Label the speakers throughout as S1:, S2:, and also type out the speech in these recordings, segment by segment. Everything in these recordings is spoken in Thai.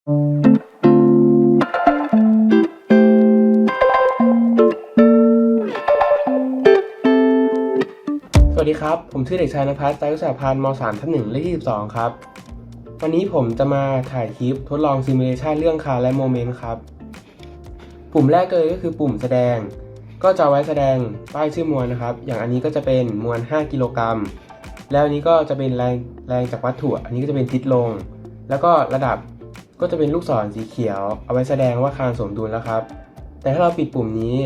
S1: สวัสดีครับ ผมชื่อเด็กชายนภัสไตรวิชาพันธ์ม 3 ทับหนึ่งเลขที่12 ครับ วันนี้ผมจะมาถ่ายคลิปทดลองซิมูเลชันเรื่องคาและโมเมนต์ครับ ปุ่มแรกเลยก็คือปุ่มแสดง ก็จะไว้แสดงป้ายชื่อมวลนะครับ อย่างอันนี้ก็จะเป็นมวล 5 กิโลกรัม แล้วอันนี้ก็จะเป็นแรงแรงจากวัตถุ อันนี้ก็จะเป็นทิศลง แล้วก็ระดับ ก็จะเป็นลูกศรสีเขียว เอาไว้แสดงว่าคานสมดุลแล้วครับ แต่ถ้าเราปิดปุ่มนี้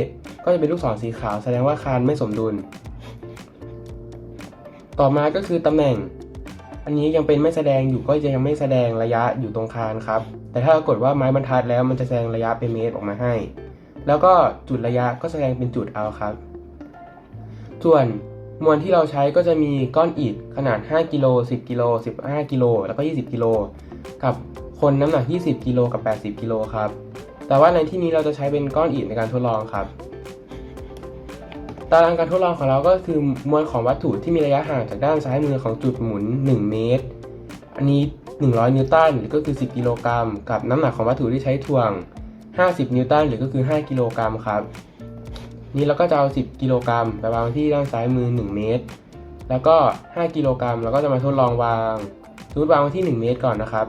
S1: ก็จะเป็นลูกศรสีขาวแสดงว่าคานไม่สมดุล ต่อมาก็คือตำแหน่ง อันนี้ยังเป็นไม่แสดงอยู่ก็จะยังไม่แสดงระยะอยู่ตรงคานครับ แต่ถ้าเรากดว่าไม้บรรทัดแล้วมันจะแสดงระยะเป็นเมตรออกมาให้ แล้วก็จุดระยะก็แสดงเป็นจุดเอาครับ ส่วนมวลที่เราใช้ก็จะมีก้อนอิฐขนาด 5 กิโล 10 กิโล 15 กิโล แล้วก็ 20 กิโล กับ คนน้ำหนัก 20 กิโลกับ 80 กิโลครับ แต่ว่าในที่นี้เราจะใช้เป็นก้อนอิฐในการทดลองครับ ตารางการทดลองของเราก็คือมวลของวัตถุที่มีระยะห่างจากด้านซ้ายมือของจุดหมุน 1 เมตร อันนี้ 100 นิวตันหรือก็คือ 10 กิโลกรัม กับน้ำหนักของวัตถุที่ใช้ถ่วง 50 นิวตันหรือก็คือ 5 กิโลกรัมครับ นี้เราก็จะเอา 10 กิโลกรัมไปวางที่ด้านซ้ายมือ 1 เมตร แล้วก็ 5 กิโลกรัมเราก็จะมาทดลองวางสมมติวางที่ 1 เมตรก่อนนะครับ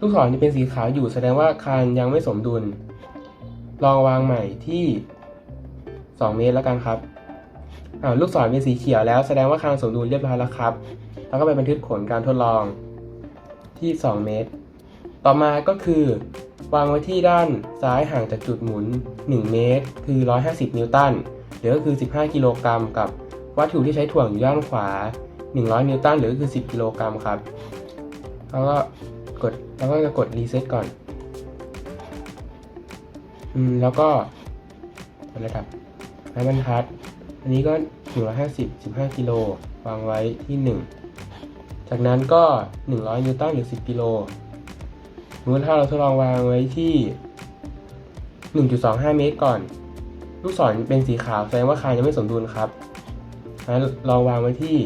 S1: ลูกศรจะเป็นสีขาวอยู่แสดงว่าคานยังไม่สมดุล ลองวางใหม่ที่ 2 เมตรแล้วกันครับอ่าลูกศรเป็นสีเขียวแล้วแสดงว่าคานสมดุลเรียบร้อยแล้วครับ แล้วก็ไปบันทึกผลการทดลองที่ 2 เมตร ต่อมาก็คือ วางไว้ที่ด้านซ้ายห่างจากจุดหมุน 1 เมตร คือ 150 นิวตันหรือก็คือ 15 กิโลกรัมกับวัตถุที่ใช้ถ่วงอยู่ด้านขวา 100 นิวตันหรือก็คือ 10 กิโลกรัมครับ แล้วก็ กดแล้วก็จะกดรีเซ็ตก่อน อืม แล้วก็ระดับไม้บรรทัด อันนี้ก็150 15กิโลวางไว้ที่1จากนั้นก็100นิวตันหรือ10กิโลสมมติถ้าเราทดลองวางไว้ที่1.25เมตรก่อน ลูกศรเป็นสีขาวแสดงว่าคานยังไม่สมดุลครับงั้นลองวางไว้ที่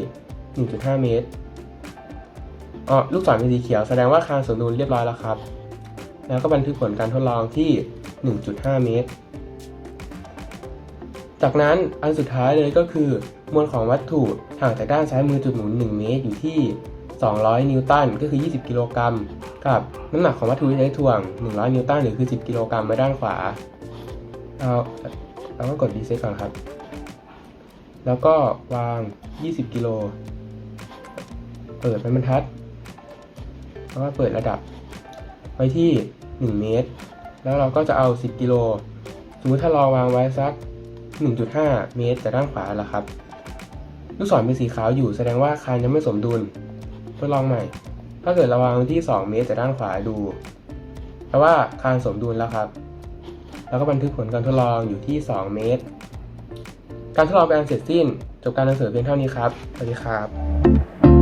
S1: 1.5เมตร อ๋อลูกศรเป็นสีเขียวแสดงว่าคานสมดุลเรียบร้อยแล้วครับ แล้วก็บันทึกผลการทดลองที่ 1.5 เมตร จากนั้นอันสุดท้ายเลยก็คือ มวลของวัตถุห่างจากด้านซ้ายมือจุดหมุน 1 เมตรอยู่ที่ 200 นิวตันก็คือ 20 กิโลกรัมกับน้ำหนักของวัตถุที่ใช้ถ่วง 100 นิวตันหรือคือ 10 กิโลกรัมไว้ด้านขวาเอาเราก็กดรีเซ็ตก่อนครับ แล้วก็วาง 20 กิโล เปิดเป็นบรรทัด แล้วก็เปิดระดับ ไว้ที่ 1 เมตร แล้วเราก็จะเอา 10 กิโล สมมติถ้าเราวางไว้สัก 1.5 เมตรจากด้านขวาแล้วครับ ลูกศรเป็นสีขาวอยู่แสดงว่าคานยังไม่สมดุล ทดลองใหม่ ถ้าเกิดเราวางที่ 2 เมตรจากด้านขวาดูแปลว่าคานสมดุลแล้วครับ แล้วก็บันทึกผลการทดลองอยู่ที่ 2 เมตร การทดลองเป็นอันเสร็จสิ้น จบการนำเสนอเพียงเท่านี้ครับ สวัสดีครับ